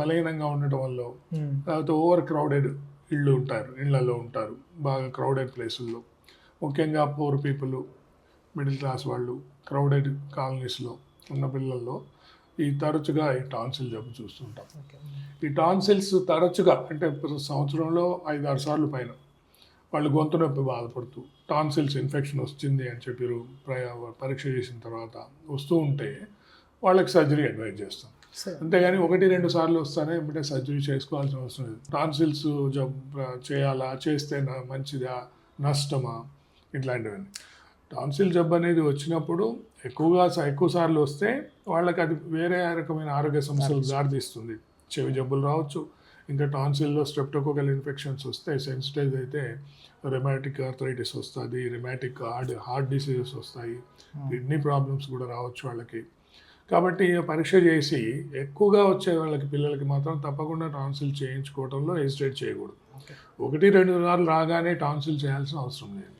బలహీనంగా ఉండటం వల్ల లేకపోతే ఓవర్ క్రౌడెడ్ ఇళ్ళు ఉంటారు ఇళ్ళలో ఉంటారు బాగా క్రౌడెడ్ ప్లేసుల్లో. ముఖ్యంగా పూర్ పీపుల్ మిడిల్ క్లాస్ వాళ్ళు క్రౌడెడ్ కాలనీస్లో ఉన్న పిల్లల్లో ఈ తరచుగా ఈ టాన్సిల్ జబ్బు చూస్తుంటాం. ఈ టాన్సిల్స్ తరచుగా అంటే సంవత్సరంలో ఐదు ఆరు సార్లు పైన వాళ్ళు గొంతు నొప్పి బాధపడుతూ టాన్సిల్స్ ఇన్ఫెక్షన్ వచ్చింది అని చెప్పి పరీక్ష చేసిన తర్వాత వస్తూ ఉంటే వాళ్ళకి సర్జరీ అడ్వైజ్ చేస్తాం. అంతేగాని ఒకటి రెండు సార్లు వస్తానే అంటే సర్జరీ చేసుకోవాల్సిన అవసరం లేదు. టాన్సిల్స్ జబ్ చేయాలా చేస్తే మంచిదా నష్టమా ఇట్లాంటివన్నీ. టాన్సిల్ జబ్బు అనేది వచ్చినప్పుడు ఎక్కువగా ఎక్కువ సార్లు వస్తే వాళ్ళకి అది వేరే రకమైన ఆరోగ్య సమస్యలకు దారితీస్తుంది. చెవి జబ్బులు రావచ్చు. ఇంకా టాన్సిల్లో స్ట్రెప్టోకోకల్ ఇన్ఫెక్షన్స్ వస్తే సెన్సిటైజ్ అయితే రెమాటిక్ ఆర్థరైటిస్ వస్తుంది రెమాటిక్ హార్ట్ హార్ట్ డిసీజెస్ వస్తాయి. కిడ్నీ ప్రాబ్లమ్స్ కూడా రావచ్చు వాళ్ళకి. కాబట్టి పరీక్ష చేసి ఎక్కువగా వచ్చే వాళ్ళకి పిల్లలకి మాత్రం తప్పకుండా టాన్సిల్ చేయించుకోవడంలో హెసిటేట్ చేయకూడదు. ఒకటి రెండు సార్లు రాగానే టాన్సిల్ చేయాల్సిన అవసరం లేదు.